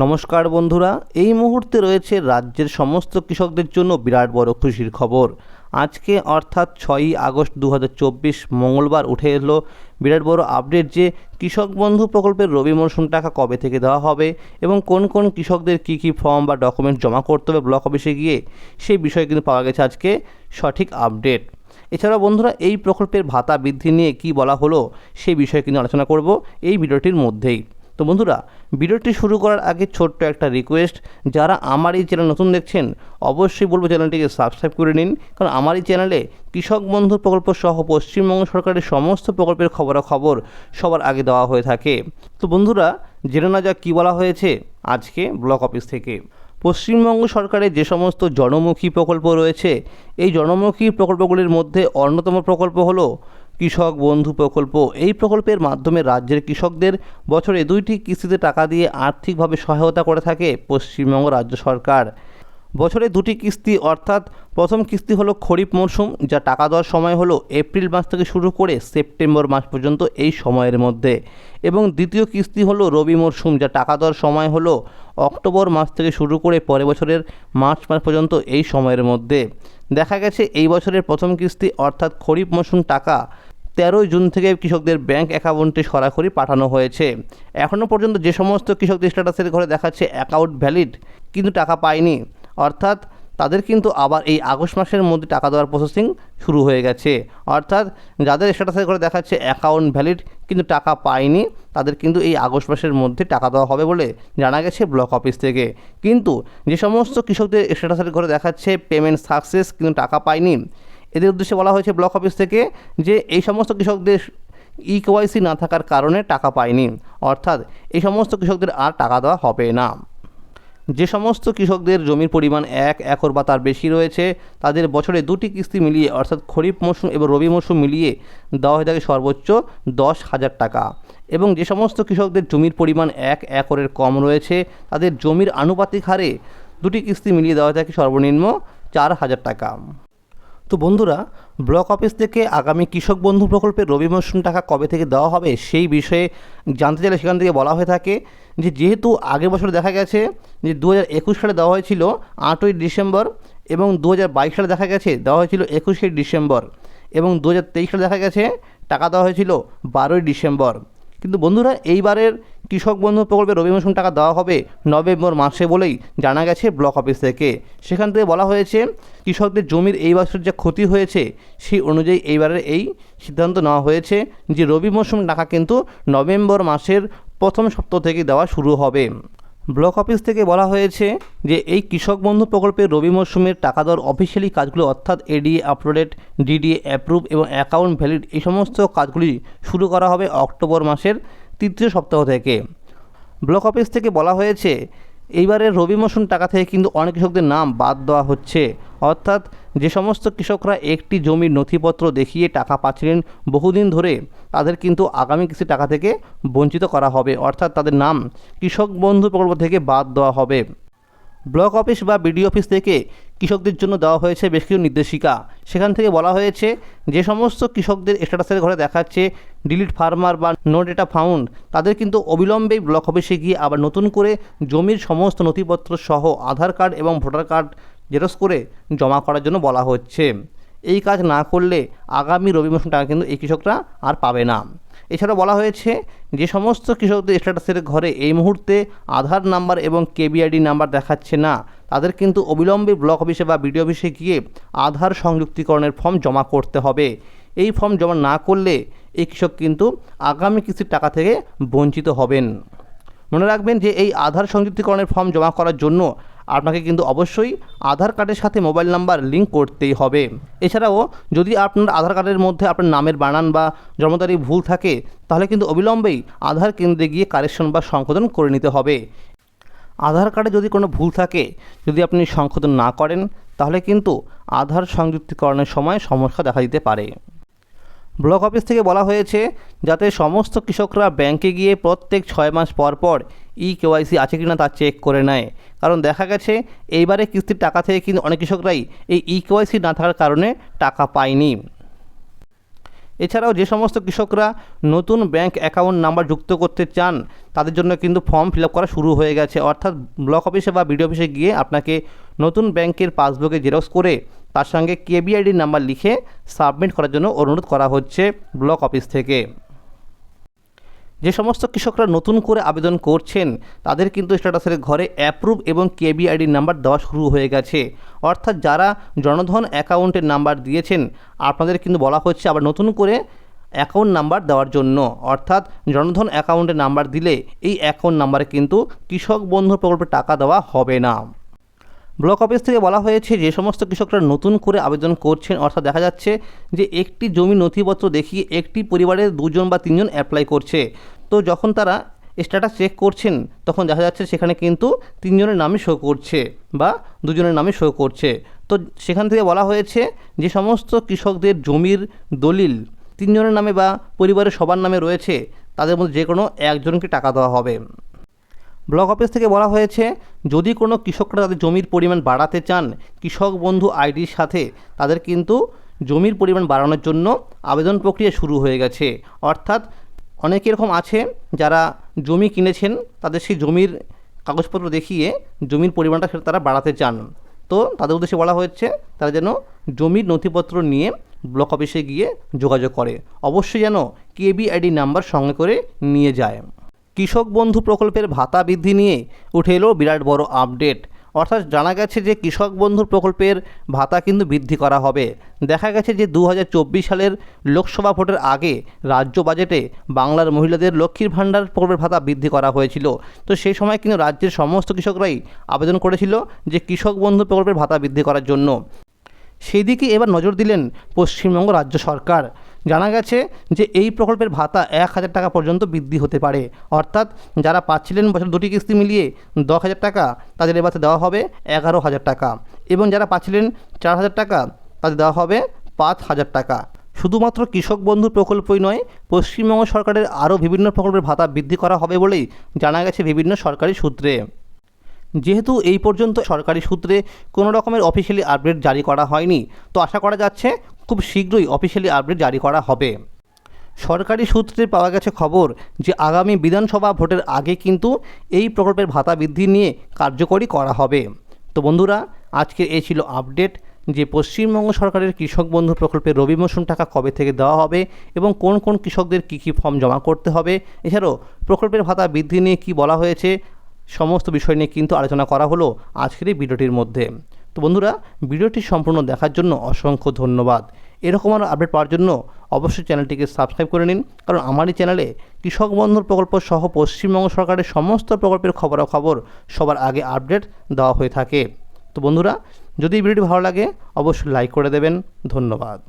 নমস্কার বন্ধুরা, এই মুহূর্তে রয়েছে রাজ্যের সমস্ত কৃষকদের জন্য বিরাট বড় খুশির খবর। আজকে অর্থাৎ ছয়ই আগস্ট দু হাজার চব্বিশ মঙ্গলবার উঠে এলো বিরাট বড় আপডেট যে কৃষক বন্ধু প্রকল্পের রবি মরশুম টাকা কবে থেকে দেওয়া হবে এবং কোন কোন কৃষকদের কী কী ফর্ম বা ডকুমেন্ট জমা করতে হবে ব্লক অফিসে গিয়ে সেই বিষয়ে কিন্তু পাওয়া গেছে আজকে সঠিক আপডেট এছাড়াও বন্ধুরা, এই প্রকল্পের ভাতা বৃদ্ধি নিয়ে কি বলা হলো সেই বিষয়ে কিন্তু আলোচনা করব এই ভিডিওটির মধ্যেই। তো বন্ধুরা, ভিডিওটি শুরু করার আগে ছোট্ট একটা রিকোয়েস্ট যারা আমার এই চ্যানেল নতুন দেখছেন, অবশ্যই বলব চ্যানেলটিকে সাবস্ক্রাইব করে নিন, কারণ আমার এই চ্যানেলে কৃষক বন্ধু প্রকল্প সহ পশ্চিমবঙ্গ সরকারের সমস্ত প্রকল্পের খবরাখবর সবার আগে দেওয়া হয়ে থাকে। তো বন্ধুরা, জেনে না যাক কী বলা হয়েছে আজকে ব্লক অফিস থেকে। পশ্চিমবঙ্গ সরকারের যে সমস্ত জনমুখী প্রকল্প রয়েছে, এই জনমুখী প্রকল্পগুলির মধ্যে অন্যতম প্রকল্প হলো কৃষক বন্ধু প্রকল্প। এই প্রকল্পের মাধ্যমে রাজ্যের কৃষকদের বছরে দুইটি কিস্তিতে টাকা দিয়ে আর্থিকভাবে সহায়তা করে থাকে পশ্চিমবঙ্গ রাজ্য সরকার। বছরে দুটি কিস্তি, অর্থাৎ প্রথম কিস্তি হলো খরিফ মরশুম যা টাকা দেওয়ার সময় হলো এপ্রিল মাস থেকে শুরু করে সেপ্টেম্বর মাস পর্যন্ত এই সময়ের মধ্যে। এবং দ্বিতীয় কিস্তি হলো রবি মরশুম যা টাকা দেওয়ার সময় হলো অক্টোবর মাস থেকে শুরু করে পরের বছরের মার্চ মাস পর্যন্ত এই সময়ের মধ্যে। দেখা গেছে এই বছরের প্রথম কিস্তি, অর্থাৎ খরিফ মরশুম টাকা তেরোই জুন থেকে কৃষকদের ব্যাংক অ্যাকাউন্টে সরাসরি পাঠানো হয়েছে। এখনও পর্যন্ত যে সমস্ত কৃষকদের স্ট্যাটাসের ঘরে দেখাচ্ছে অ্যাকাউন্ট ভ্যালিড, কিন্তু টাকা পায়নি। অর্থাৎ তাদের কিন্তু আবার এই আগস্ট মাসের মধ্যে টাকা দেওয়ার প্রসেসিং শুরু হয়ে গেছে। অর্থাৎ যাদের স্ট্যাটাসের করে দেখাচ্ছে অ্যাকাউন্ট ভ্যালিড কিন্তু টাকা পায়নি, তাদের কিন্তু এই আগস্ট মাসের মধ্যে টাকা দেওয়া হবে বলে জানা গেছে ব্লক অফিস থেকে। কিন্তু যে সমস্ত কৃষকদের স্ট্যাটাসের করে দেখাচ্ছে পেমেন্ট সাকসেস কিন্তু টাকা পায়নি, এদের উদ্দেশ্যে বলা হয়েছে ব্লক অফিস থেকে যে এই সমস্ত কৃষকদের ই কেওয়াইসি না থাকার কারণে টাকা পায়নি। অর্থাৎ এই সমস্ত কৃষকদের আর টাকা দেওয়া হবে না। যে সমস্ত কৃষকদের জমির পরিমাণ এক একর বা তার বেশি রয়েছে, তাদের বছরে দুটি কিস্তি মিলিয়ে, অর্থাৎ খরিফ মৌসুম এবং রবি মৌসুম মিলিয়ে দেওয়া হয়ে থাকে সর্বোচ্চ দশ হাজার টাকা। এবং যে সমস্ত কৃষকদের জমির পরিমাণ এক একরের কম রয়েছে, তাদের জমির আনুপাতিক হারে দুটি কিস্তি মিলিয়ে দেওয়া হয়ে থাকে সর্বনিম্ন চার হাজার টাকা। তো বন্ধুরা, ব্লক অফিস থেকে আগামী কৃষক বন্ধু প্রকল্পের রবি মরশুম টাকা কবে থেকে দেওয়া হবে সেই বিষয়ে জানতে চাইলে সেখান থেকে বলা হয়ে থাকে যে যেহেতু আগের বছর দেখা গেছে যে দু হাজার একুশ সালে দেওয়া হয়েছিল আটই ডিসেম্বর এবং দু হাজার বাইশ সালে দেখা গেছে দেওয়া হয়েছিল একুশে ডিসেম্বর এবং দু হাজার তেইশ সালে দেখা গেছে টাকা দেওয়া হয়েছিল বারোই ডিসেম্বর। কিন্তু বন্ধুরা, এইবারের কৃষক বন্ধু প্রকল্পে রবি মৌসুম টাকা দেওয়া হবে নভেম্বর মাসে বলেই জানা গেছে ব্লক অফিস থেকে। সেখান থেকে বলা হয়েছে, কৃষকদের জমির এই বছর যে ক্ষতি হয়েছে, সেই অনুযায়ী এইবারের এই সিদ্ধান্ত নেওয়া হয়েছে যে রবি মৌসুম টাকা কিন্তু নভেম্বর মাসের প্রথম সপ্তাহ থেকে দেওয়া শুরু হবে। ব্লক অফিস থেকে বলা হয়েছে যে এই কৃষক বন্ধু প্রকল্পের রবি মরশুমের টাকা দর অফিসিয়ালি কাজগুলো অর্থাৎ এডিএ আপলোডেড ডিডিএ অ্যাপ্রুভ এবং অ্যাকাউন্ট ভ্যালিড এই সমস্ত কাজগুলি শুরু করা হবে অক্টোবর মাসের তৃতীয় সপ্তাহ থেকে। ব্লক অফিস থেকে বলা হয়েছে, এইবারের রবি মৌসুম টাকা থেকে কিন্তু অনেক কৃষকদের নাম বাদ দেওয়া হচ্ছে। অর্থাৎ যে সমস্ত কৃষকরা একটি জমির নথিপত্র দেখিয়ে টাকা পাচ্ছিলেন বহুদিন ধরে, তাদের কিন্তু আগামী কিছু টাকা থেকে বঞ্চিত করা হবে। অর্থাৎ তাদের নাম কৃষক বন্ধু প্রকল্প থেকে বাদ দেওয়া হবে। ব্লক অফিস বা বিডিও অফিস থেকে কৃষকদের জন্য দেওয়া হয়েছে বেশ কিছু নির্দেশিকা। সেখান থেকে বলা হয়েছে, যে সমস্ত কৃষকদের স্ট্যাটাসের ঘরে দেখাচ্ছে ডিলিট ফার্মার বা নো ডেটা ফাউন্ড, তাদের কিন্তু অবিলম্বেই ব্লক অফিসে গিয়ে আবার নতুন করে জমির সমস্ত নথিপত্র সহ আধার কার্ড এবং ভোটার কার্ড জেরক্স করে জমা করার জন্য বলা হচ্ছে। এই কাজ না করলে আগামী রবি মৌসুম টাকা কিন্তু এই কৃষকরা আর পাবে না। এছাড়াও বলা হয়েছে, যে সমস্ত কৃষকদের স্ট্যাটাসের ঘরে এই মুহূর্তে আধার নাম্বার এবং কেবিআইডি নাম্বার দেখাচ্ছে না, তাদের কিন্তু অবিলম্বে ব্লক অফিসে বা বিডিও অফিসে গিয়ে আধার সংযুক্তিকরণের ফর্ম জমা করতে হবে। এই ফর্ম জমা না করলে এই কৃষক কিন্তু আগামী কিস্তির টাকা থেকে বঞ্চিত হবেন। মনে রাখবেন যে এই আধার সংযুক্তিকরণের ফর্ম জমা করার জন্য আপনাকে কিন্তু অবশ্যই আধার কার্ডের সাথে মোবাইল নাম্বার লিঙ্ক করতেই হবে। এছাড়াও যদি আপনার আধার কার্ডের মধ্যে আপনার নামের বানান বা জন্ম তারিখ ভুল থাকে, তাহলে কিন্তু অবিলম্বেই আধার কেন্দ্রে গিয়ে কারেকশন বা সংশোধন করে নিতে হবে। আধার কার্ডে যদি কোনো ভুল থাকে, যদি আপনি সংশোধন না করেন, তাহলে কিন্তু আধার সংযুক্তিকরণের সময় সমস্যা দেখা দিতে পারে। ব্লক অফিস থেকে বলা হয়েছে, যাতে সমস্ত কৃষকরা ব্যাংকে গিয়ে প্রত্যেক ছয় মাস পর পর ই কেওয়াইসি আছে কি না তা চেক করে নেয়। কারণ দেখা গেছে, এইবারে কিস্তির টাকা থেকে কিন্তু অনেক কৃষকরাই এই ই কেওয়াইসি না থাকার কারণে টাকা পায়নি। এছাড়াও যে সমস্ত কৃষকরা নতুন ব্যাংক অ্যাকাউন্ট নাম্বার যুক্ত করতে চান, তাদের জন্য কিন্তু ফর্ম ফিল আপ করা শুরু হয়ে গেছে। অর্থাৎ ব্লক অফিসে বা বিডিও অফিসে গিয়ে আপনাকে নতুন ব্যাংকের পাসবুকে জেরক্স করে তার সঙ্গে কেবিআইডি নাম্বার লিখে সাবমিট করার জন্য অনুরোধ করা হচ্ছে ব্লক অফিস থেকে। যে সমস্ত কৃষকরা নতুন করে আবেদন করছেন, তাদের কিন্তু স্ট্যাটাসের ঘরে অ্যাপ্রুভ এবং কেবিআইডি নাম্বার দেওয়া শুরু হয়ে গেছে। অর্থাৎ যারা জনধন অ্যাকাউন্টের নাম্বার দিয়েছেন, আপনাদের কিন্তু বলা হচ্ছে আবার নতুন করে অ্যাকাউন্ট নাম্বার দেওয়ার জন্য। অর্থাৎ জনধন অ্যাকাউন্টের নাম্বার দিলে এই অ্যাকাউন্ট নাম্বারে কিন্তু কৃষক বন্ধু প্রকল্পে টাকা দেওয়া হবে না। ব্লক অফিস থেকে বলা হয়েছে যে সমস্ত কৃষকরা নতুন করে আবেদন করছেন, অর্থাৎ দেখা যাচ্ছে যে একটি জমি নথিপত্র দেখিয়ে একটি পরিবারের দুজন বা তিনজন অ্যাপ্লাই করছে। তো যখন তারা স্ট্যাটাস চেক করছেন, তখন দেখা যাচ্ছে সেখানে কিন্তু তিনজনের নামই শো করছে বা দুজনের নামে শো করছে। তো সেখান থেকে বলা হয়েছে যে সমস্ত কৃষকদের জমির দলিল তিনজনের নামে বা পরিবারের সবার নামে রয়েছে, তাদের মধ্যে যে কোনো একজনকে টাকা দেওয়া হবে। ব্লক অফিস থেকে বলা হয়েছে, যদি কোনো কৃষকরা তাদের জমির পরিমাণ বাড়াতে চান, কৃষক বন্ধু আইডির সাথে, তাদের কিন্তু জমির পরিমাণ বাড়ানোর জন্য আবেদন প্রক্রিয়া শুরু হয়ে গেছে। অর্থাৎ অনেক এরকম আছে, যারা জমি কিনেছেন, তাদের সেই জমির কাগজপত্র দেখিয়ে জমির পরিমাণটা সেটা তারা বাড়াতে চান। তো তাদের উদ্দেশ্যে বলা হয়েছে, তারা যেন জমির নথিপত্র নিয়ে ব্লক অফিসে গিয়ে যোগাযোগ করে। অবশ্যই যেন কেবিআইডি নাম্বার সঙ্গে করে নিয়ে যায়। কৃষক বন্ধু প্রকল্পের ভাতা বৃদ্ধি নিয়ে উঠে এলো বিরাট বড় আপডেট। অর্থাৎ জানা গেছে যে কৃষক বন্ধু প্রকল্পের ভাতা কিন্তু বৃদ্ধি করা হবে। দেখা গেছে যে দু হাজার চব্বিশ সালের লোকসভা ভোটের আগে রাজ্য বাজেটে বাংলার মহিলাদের লক্ষ্মীর ভাণ্ডার প্রকল্পের ভাতা বৃদ্ধি করা হয়েছিল। তো সেই সময় কিন্তু রাজ্যের সমস্ত কৃষকরাই আবেদন করেছিল যে কৃষক বন্ধু প্রকল্পের ভাতা বৃদ্ধি করার জন্য। সেই দিকে এবার নজর দিলেন পশ্চিমবঙ্গ রাজ্য সরকার। জানা গেছে যে এই প্রকল্পের ভাতা এক হাজার টাকা পর্যন্ত বৃদ্ধি হতে পারে। অর্থাৎ যারা পাচ্ছিলেন বছর দুটি কিস্তি মিলিয়ে দশ হাজার টাকা, তাদের এবার দেওয়া হবে এগারো হাজার টাকা এবং যারা পাচ্ছিলেন চার হাজার টাকা, তাদের দেওয়া হবে পাঁচ হাজার টাকা। শুধুমাত্র কৃষক বন্ধু প্রকল্পই নয়, পশ্চিমবঙ্গ সরকারের আরও বিভিন্ন প্রকল্পের ভাতা বৃদ্ধি করা হবে বলেই জানা গেছে বিভিন্ন সরকারি সূত্রে। যেহেতু এই পর্যন্ত সরকারি সূত্রে কোনো রকমের অফিসিয়ালি আপডেট জারি করা হয়নি, তো আশা করা যাচ্ছে খুব শীঘ্রই অফিসিয়ালি আপডেট জারি করা হবে। সরকারি সূত্রে পাওয়া গেছে খবর যে, আগামী বিধানসভা ভোটের আগে কিন্তু এই প্রকল্পের ভাতা বৃদ্ধি নিয়ে কার্যকরী করা হবে। তো বন্ধুরা আজকে এই ছিল আপডেট যে, পশ্চিমবঙ্গ সরকারের কৃষক বন্ধু প্রকল্পের রবি মৌসুম টাকা কবে থেকে দেওয়া হবে এবং কোন কোন কৃষকদের কী কী ফর্ম জমা করতে হবে, এছাড়াও প্রকল্পের ভাতা বৃদ্ধি নিয়ে কী বলা হয়েছে, সমস্ত বিষয় নিয়ে কিন্তু আলোচনা করা হলো আজকের এই ভিডিওটির মধ্যে। তো বন্ধুরা, ভিডিওটি সম্পূর্ণ দেখার জন্য অসংখ্য ধন্যবাদ। এরকম আরও আপডেট পাওয়ার জন্য অবশ্যই চ্যানেলটিকে সাবস্ক্রাইব করে নিন, কারণ আমার এই চ্যানেলে কৃষক বন্ধুর প্রকল্প সহ পশ্চিমবঙ্গ সরকারের সমস্ত প্রকল্পের খবরাখবর সবার আগে আপডেট দেওয়া হয়ে থাকে। তো বন্ধুরা, যদি ভিডিওটি ভালো লাগে, অবশ্যই লাইক করে দেবেন। ধন্যবাদ।